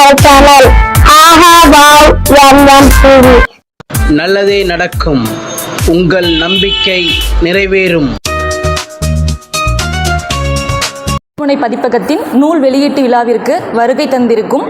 ஆஹா wow TV. நல்லதே நடக்கும். உங்கள் நம்பிக்கை நிறைவேறும். முனை பதிப்பகத்தின் நூல் வெளியீட்டு விழாவிற்கு வருகை தந்திருக்கும்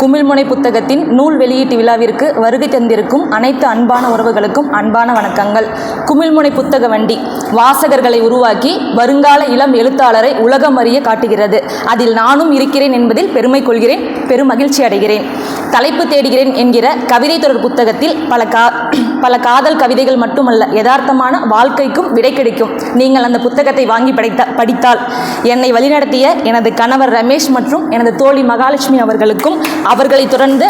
குமிழ்முனை புத்தகத்தின் நூல் வெளியீட்டு விழாவிற்கு வருகை தந்திருக்கும் அனைத்து அன்பான உறவுகளுக்கும் அன்பான வணக்கங்கள். குமிழ்முனை புத்தக வண்டி வாசகர்களை உருவாக்கி வருங்கால இளம் எழுத்தாளரை உலகம் அறிய காட்டுகிறது. அதில் நானும் இருக்கிறேன் என்பதில் பெருமை கொள்கிறேன் பெருமகிழ்ச்சி அடைகிறேன். தலைப்பு தேடுகிறேன் என்கிற கவிதை தொடர் புத்தகத்தில் பல கா பல காதல் கவிதைகள் மட்டுமல்ல யதார்த்தமான வாழ்க்கைக்கும் விடை கிடைக்கும். நீங்கள் அந்த புத்தகத்தை வாங்கி படைத்த படித்தால் என்னை வழிநடத்திய எனது கணவர் ரமேஷ் மற்றும் எனது தோழி மகாலட்சுமி அவர்களுக்கும் அவர்களை தொடர்ந்து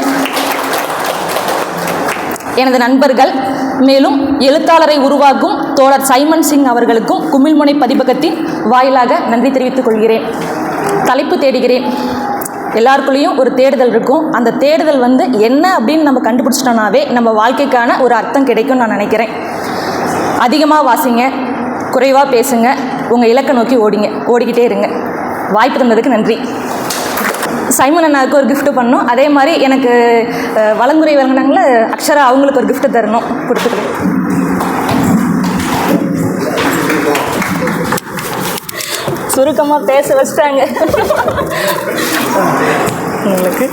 எனது நண்பர்கள் மேலும் எழுத்தாளரை உருவாக்கும் தோழர் சைமன் சிங் அவர்களுக்கும் குமிழ்முனை பதிப்பகத்தின் வாயிலாக நன்றி தெரிவித்துக் கொள்கிறேன். தலைப்பு தேடுகிறேன். எல்லாருக்குள்ளேயும் ஒரு தேடுதல் இருக்கும். அந்த தேடுதல் வந்து என்ன அப்படின்னு நம்ம கண்டுபிடிச்சிட்டோம்னாவே நம்ம வாழ்க்கைக்கான ஒரு அர்த்தம் கிடைக்கும்னு நான் நினைக்கிறேன். அதிகமாக வாசிங்க குறைவாக பேசுங்க உங்கள் இலக்கை நோக்கி ஓடிங்க ஓடிக்கிட்டே இருங்க. வாய்ப்பு தந்ததுக்கு நன்றி. சைமன் அண்ணாவுக்கு ஒரு கிஃப்ட் பண்ணணும். அதே மாதிரி எனக்கு வளங்குறை வழங்கினாங்கள அக்ஷரா அவங்களுக்கு ஒரு கிஃப்ட் தரணும் கொடுத்துருக்கேன் சுருக்கமாக பேச வச்சிட்டாங்க. உங்களுக்கு?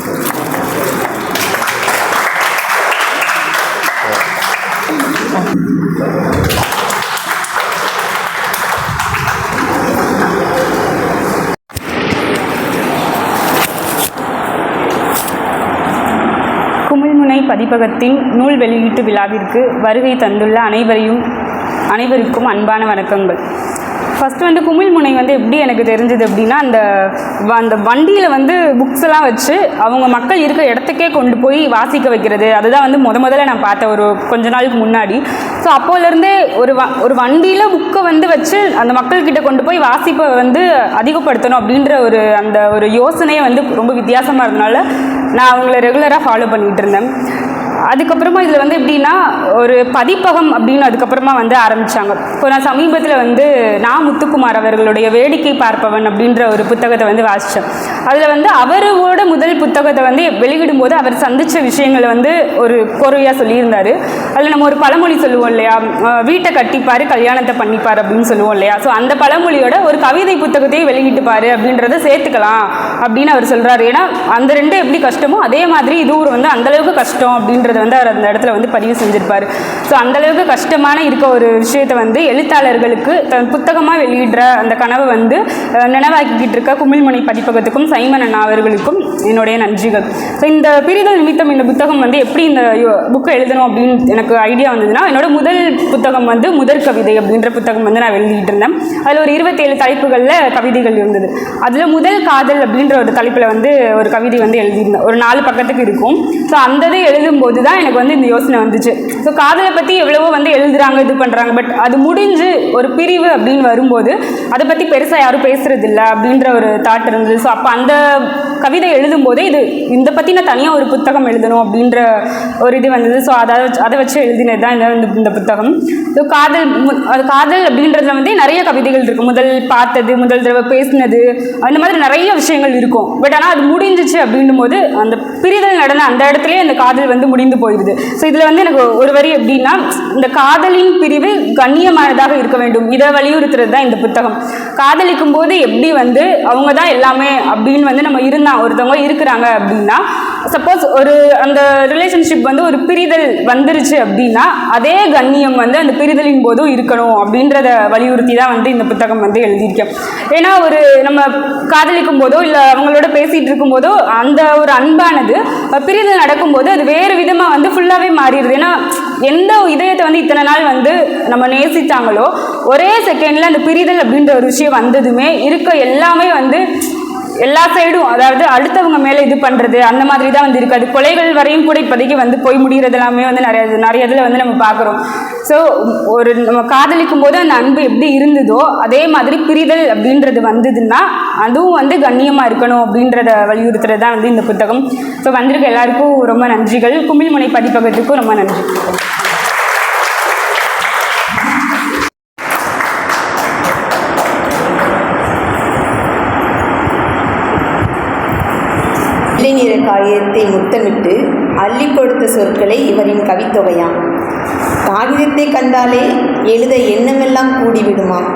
குமிழ்முனை பதிப்பகத்தின் நூல் வெளியீட்டு விழாவிற்கு வருகை தந்துள்ள அனைவரையும் அனைவருக்கும் அன்பான வணக்கங்கள். ஃபஸ்ட்டு வந்து குமிழ்முனை வந்து எப்படி எனக்கு தெரிஞ்சது அப்படின்னா அந்த வ- அந்த வண்டியில் வந்து புக்ஸ் எல்லாம் வச்சு அவங்க மக்கள் இருக்க இடத்துக்கே கொண்டு போய் வாசிக்க வைக்கிறது. அதுதான் வந்து முத முதல்ல நான் பார்த்தேன் ஒரு கொஞ்ச நாளுக்கு முன்னாடி. ஸோ அப்போலேருந்தே ஒரு வ ஒரு வண்டியில் புக்கை வந்து வச்சு அந்த மக்கள்கிட்ட கொண்டு போய் வாசிப்பை வந்து அதிகப்படுத்தணும் அப்படின்ற ஒரு அந்த ஒரு யோசனையே வந்து ரொம்ப வித்தியாசமாக இருந்தனால நான் அவங்கள ரெகுலராக ஃபாலோ பண்ணிகிட்டு இருந்தேன். அதுக்கப்புறமா இதில் வந்து எப்படின்னா ஒரு பதிப்பகம் அப்படின்னு அதுக்கப்புறமா வந்து ஆரம்பித்தாங்க இப்போ நான் சமீபத்தில் வந்து நான் முத்துக்குமார் அவர்களுடைய வேடிக்கை பார்ப்பவன் அப்படின்ற ஒரு புத்தகத்தை வந்து வாசித்தேன் அதில் வந்து அவரோட முதல் புத்தகத்தை வந்து வெளியிடும்போது அவர் சந்தித்த விஷயங்களை வந்து ஒரு கோர்வையாக சொல்லியிருந்தார். அதில் நம்ம ஒரு பழமொழி சொல்லுவோம் இல்லையா? வீட்டை கட்டிப்பார் கல்யாணத்தை பண்ணிப்பார் அப்படின்னு சொல்லுவோம் இல்லையா? ஸோ அந்த பழமொழியோட ஒரு கவிதை புத்தகத்தையும் வெளியிட்டுப்பார் அப்படின்றத சேர்த்துக்கலாம் அப்படின்னு அவர் சொல்கிறாரு ஏன்னா அந்த ரெண்டு எப்படி கஷ்டமோ அதே மாதிரி இதுவும் வந்து அந்தளவுக்கு கஷ்டம் அப்படின்ற வந்து அவர் அந்த இடத்துல வந்து பதிவு செஞ்சிருப்பார். ஸோ அந்தளவுக்கு கஷ்டமான இருக்க ஒரு விஷயத்தை வந்து எழுத்தாளர்களுக்கு தன் புத்தகமாக வெளியிடுற அந்த கனவை வந்து நினைவாக்கிக்கிட்டு இருக்க குமிழ்மணி பதிப்பகத்துக்கும் சைமன் அண்ணா அவர்களுக்கும் என்னுடைய நன்றிகள். ஸோ இந்த பிரிதல் நிமித்தம் இந்த புத்தகம் வந்து எப்படி இந்த புக்கை எழுதணும் அப்படின்னு எனக்கு ஐடியா வந்ததுன்னா என்னோட முதல் புத்தகம் வந்து முதற் கவிதை அப்படின்ற புத்தகம் வந்து நான் வெளியிட்டிருந்தேன். அதில் ஒரு இருபத்தேழு தலைப்புகளில் கவிதைகள் இருந்தது. அதில் முதல் காதல் அப்படின்ற ஒரு தலைப்பில் வந்து ஒரு கவிதை வந்து எழுதியிருந்தேன். ஒரு நாலு பக்கத்துக்கு இருக்கும். ஸோ அந்த இது எழுதும்போது தான் எனக்கு வந்து இந்த யோசனை வந்துச்சு. ஸோ காதலை பற்றி எவ்வளவோ வந்து எழுதுறாங்க இது பண்ணுறாங்க பட் அது முடிஞ்சு ஒரு பிரிவு அப்படின்னு வரும்போது அதை பற்றி பெருசாக யாரும் பேசுறது அப்படின்ற ஒரு தாட் இருந்தது. ஸோ அப்போ அந்த கவிதை எழுதும்போதே இது இந்த பற்றின தனியாக ஒரு புத்தகம் எழுதணும் அப்படின்ற ஒரு இது வந்தது. ஸோ அதை வச்சு அதை வச்சு எழுதினது தான் இந்த இந்த- புத்தகம். ஸோ காதல் அது காதல் அப்படின்றதுல வந்து நிறைய கவிதைகள் இருக்குது முதல் பார்த்தது முதல் தடவை பேசினது அந்த மாதிரி நிறைய விஷயங்கள் இருக்கும். பட் ஆனால் அது முடிஞ்சிச்சு அப்படின்னும் போது அந்த பிரிதல் நடந்த அந்த இடத்துலயே அந்த காதல் வந்து முடிந்து போயிடுது ஸோ இதில் வந்து எனக்கு ஒரு வரி எப்படின்னா இந்த காதலின் பிரிவு கண்ணியமானதாக இருக்க வேண்டும். இதை வலியுறுத்துறது தான் இந்த புத்தகம். காதலிக்கும் போது எப்படி வந்து அவங்க தான் எல்லாமே அப்படின்னு வந்து நம்ம இருந்தா ஒருத்தவங்க இருக்கிறாங்க அப்படின்னா சப்போஸ் ஒரு அந்த ரிலேஷன்ஷிப் வந்து ஒரு பிரிதல் வந்துருச்சு அப்படின்னா அதே கண்ணியம் வந்து அந்த பிரிதலின் போதும் இருக்கணும் அப்படின்றத வலியுறுத்தி தான் வந்து இந்த புத்தகம் வந்து எழுதியிருக்கேன். ஏன்னா ஒரு நம்ம காதலிக்கும் போதோ இல்லை அவங்களோட பேசிகிட்டு இருக்கும்போதோ அந்த ஒரு அன்பானது பிரிதல் நடக்கும்போது அது வேறு வித விதமாக வந்து ஃபுல்லாகவே மாறிடுது. ஏன்னா எந்த இதயத்தை வந்து இத்தனை நாள் வந்து நம்ம நேசித்தாங்களோ ஒரே செகண்டில் அந்த பிரிதல் அப்படின்ற ஒரு விஷயம் வந்ததுமே இருக்க எல்லாமே வந்து எல்லா சைடும் அதாவது அடுத்தவங்க மேலே இது பண்ணுறது அந்த மாதிரி தான் வந்து இருக்குது அது கொலைகள் வரையும் கூட இப்போதைக்கு வந்து போய் முடிகிறது எல்லாமே வந்து நிறைய நிறைய இதில் வந்து நம்ம பார்க்குறோம். ஸோ ஒரு நம்ம காதலிக்கும் போது அந்த அன்பு எப்படி இருந்ததோ அதே மாதிரி பிரிதல் அப்படின்றது வந்ததுன்னா அதுவும் வந்து கண்ணியமாக இருக்கணும் அப்படின்றத வலியுறுத்துறது தான் வந்து இந்த புத்தகம். ஸோ வந்திருக்க எல்லாருக்கும் ரொம்ப நன்றிகள். குமிழ்முனை பதிப்பகத்துக்கும் ரொம்ப நன்றி. காகிதத்தை முத்தமிட்டு அள்ளி கொடுத்த சொற்களை இவரின் கவித்தொகையாம். காகிதத்தை கண்டாலே எழுத எண்ணமெல்லாம் கூடிவிடுமாம்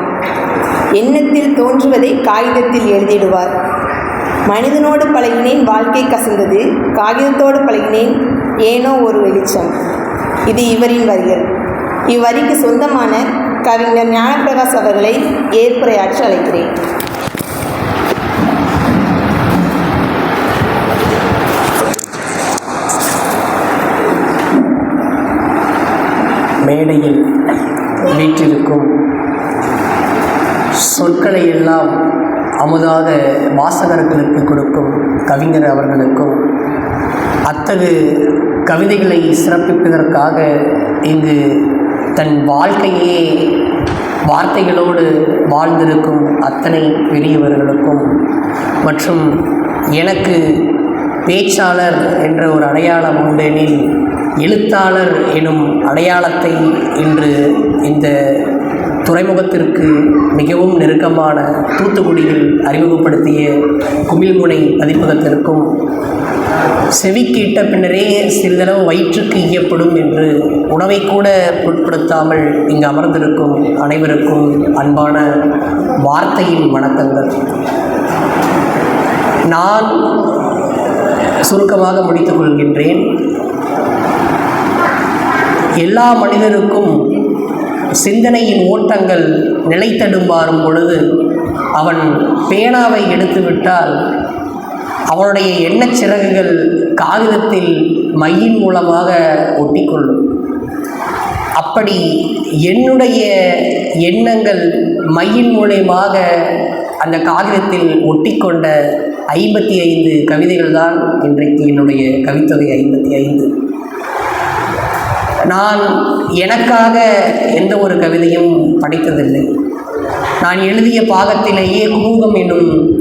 எண்ணத்தில் தோன்றுவதை காகிதத்தில் எழுதிடுவார். மனிதனோடு பழகினேன் வாழ்க்கை கசந்தது காகிதத்தோடு பழகினேன் ஏனோ ஒரு வெளிச்சம். இது இவரின் வரிகள். இவ்வரிக்கு சொந்தமான கவிஞர் ஞானப்பிரகாஷ் அவர்களை ஏற்புரையாற்றி அழைக்கிறேன். மேடையில் வீற்றிருக்கும் சொற்களை எல்லாம் அமுதாக வாசகர்களுக்கு கொடுக்கும் கவிஞர் அவர்களுக்கும் அத்தகு கவிதைகளை சிறப்பிப்பதற்காக இங்கு தன் வாழ்க்கையே வார்த்தைகளோடு வாழ்ந்திருக்கும் அத்தனை பெரியவர்களுக்கும் மற்றும் எனக்கு பேச்சாளர் என்ற ஒரு அடையாளம் உண்டெனில் எழுத்தாளர் எனும் அடையாளத்தை இன்று இந்த துறைமுகத்திற்கு மிகவும் நெருக்கமான தூத்துக்குடியில் அறிமுகப்படுத்திய குமிழ்முனை பதிப்பகத்திற்கும் செவிக்கிட்ட பின்னரே சிறிதளவு வயிற்றுக்கு ஈயப்படும் என்று உணவை கூட பொருட்படுத்தாமல் இங்கு அமர்ந்திருக்கும் அனைவருக்கும் அன்பான வார்த்தையின் வணக்கங்கள். நான் சுருக்கமாக முடித்துக் கொள்கின்றேன். எல்லா மனிதருக்கும் சிந்தனையின் ஓட்டங்கள் நிலைத்தடும்பாறும் பொழுது அவன் பேனாவை எடுத்துவிட்டால் அவனுடைய எண்ணச் சிறகுகள் காகிதத்தில் மையின் மூலமாக ஒட்டிக்கொள்ளும். அப்படி என்னுடைய எண்ணங்கள் மையின் மூலயமாக அந்த காகிதத்தில் ஒட்டிக்கொண்ட ஐம்பத்தி ஐந்து கவிதைகள் தான் இன்றைக்கு என்னுடைய கவித்தொகை ஐம்பத்தி ஐந்து. நான் எனக்காக எந்த ஒரு கவிதையும் படித்ததில்லை. நான் எழுதிய பாகத்திலேயே குமுகம் என்னும்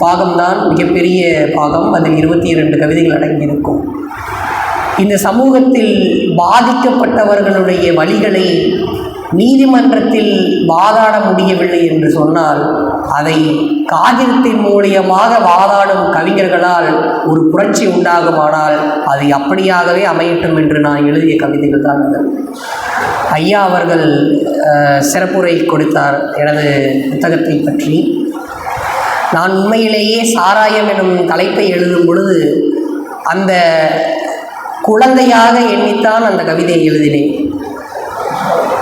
பாகம்தான் மிகப்பெரிய பாகம். அதில் இருபத்தி இரண்டு கவிதைகள் அடங்கியிருக்கும். இந்த சமூகத்தில் பாதிக்கப்பட்டவர்களுடைய வழிகளை நீதிமன்றத்தில் வாதாட முடியவில்லை என்று சொன்னால் அதை காகிதத்தின் மூலியமாக வாதாடும் கவிஞர்களால் ஒரு புரட்சி உண்டாகுமானால் அது அப்படியாகவே அமையட்டும் என்று நான் எழுதிய கவிதைகள் தான் ஐயா அவர்கள் சிறப்புரை கொடுத்தார் எனது புத்தகத்தை பற்றி. நான் உண்மையிலேயே சாராயம் எனும் தலைப்பை எழுதும் பொழுது அந்த குழந்தையாக எண்ணித்தான் அந்த கவிதையை எழுதினேன்.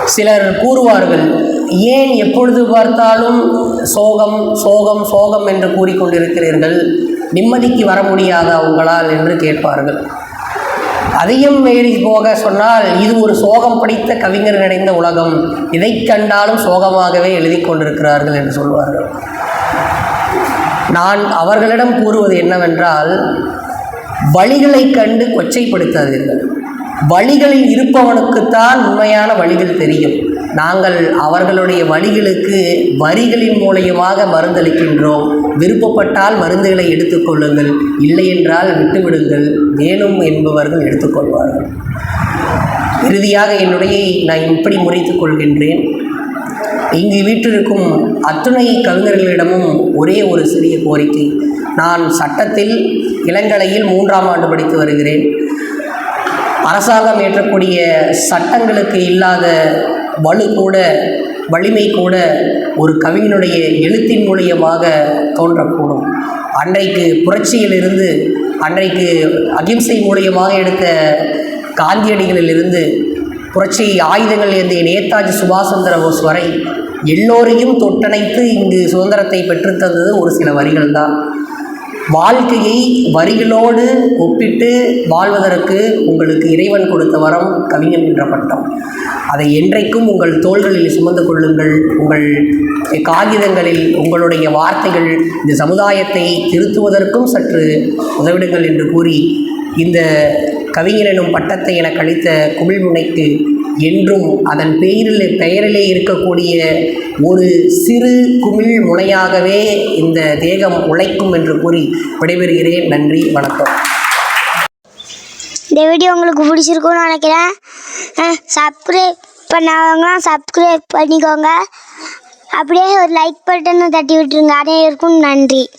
சிலர் கூறுவார்கள் ஏன் எப்பொழுது பார்த்தாலும் சோகம் சோகம் சோகம் என்று கூறிக்கொண்டிருக்கிறீர்கள்? நிம்மதிக்கு வர முடியாதா உங்களால்? என்று கேட்பார்கள். அதையும் மீறி போக சொன்னால் இது ஒரு சோகம் படித்த கவிஞர் நிறைந்த உலகம். இதை கண்டாலும் சோகமாகவே எழுதி கொண்டிருக்கிறார்கள் என்று சொல்வார்கள். நான் அவர்களிடம் கூறுவது என்னவென்றால் வழிகளை கண்டு கொச்சைப்படுத்தாதீர்கள். வழிகளில் இருப்பவனுக்குத்தான் உண்மையான வழிகள் தெரியும். நாங்கள் அவர்களுடைய வழிகளுக்கு வரிகளின் மூலியமாக மருந்தளிக்கின்றோம். விருப்பப்பட்டால் மருந்துகளை எடுத்துக்கொள்ளுங்கள் இல்லை என்றால் விட்டுவிடுங்கள். வேணும் என்பவர்கள் எடுத்துக்கொள்வார்கள் இறுதியாக என்னுடைய நான் இப்படி முறைத்துக் கொள்கின்றேன். இங்கு வீற்றிருக்கும் அத்துணை கவிஞர்களிடமும் ஒரே ஒரு சிறிய கோரிக்கை. நான் சட்டத்தில் இளங்கலையில் மூன்றாம் ஆண்டு படித்து வருகிறேன். அரசாங்கம் ஏற்றக்கூடிய சட்டங்களுக்கு இல்லாத வலு கூட வலிமை கூட ஒரு கவிஞனுடைய எழுத்தின் மூலியமாக தோன்றக்கூடும். அன்றைக்கு புரட்சியிலிருந்து அன்றைக்கு அகிம்சை மூலியமாக எடுத்த காந்தியடிகளிலிருந்து புரட்சி ஆயுதங்கள் ஏந்திய நேதாஜி சுபாஷ் சந்திர போஸ் வரை எல்லோரையும் தொட்டணைத்து இங்கு சுதந்திரத்தை பெற்றுத்தந்தது ஒரு சில வரிகள் தான் வாழ்க்கையை வரிகளோடு ஒப்பிட்டு வாழ்வதற்கு உங்களுக்கு இறைவன் கொடுத்த வரம் கவிஞன் என்ற பட்டம். அதை என்றைக்கும் உங்கள் தோள்களில் சுமந்து கொள்ளுங்கள். உங்கள் காகிதங்களில் உங்களுடைய வார்த்தைகள் இந்த சமுதாயத்தை திருத்துவதற்கும் சற்று உதவிடுங்கள் என்று கூறி இந்த கவிஞர் எனும் பட்டத்தை எனக்கு அளித்த குமிழ்முனைக்கு என்றும் அதன் பெயரில் பெயரிலே இருக்கக்கூடிய ஒரு சிறு குமிழ் முனையாகவே இந்த தேகம் உழைக்கும் என்று கூறி விடைபெறுகிறேன். நன்றி வணக்கம். இந்த வீடியோ உங்களுக்கு பிடிச்சிருக்கும்னு நினைக்கிறேன். சப்ஸ்கிரைப் பண்ணவங்க சப்ஸ்கிரைப் பண்ணிக்கோங்க. அப்படியே ஒரு லைக் பட்டனை தட்டி விட்டுருங்க. அதே இருக்கும் நன்றி.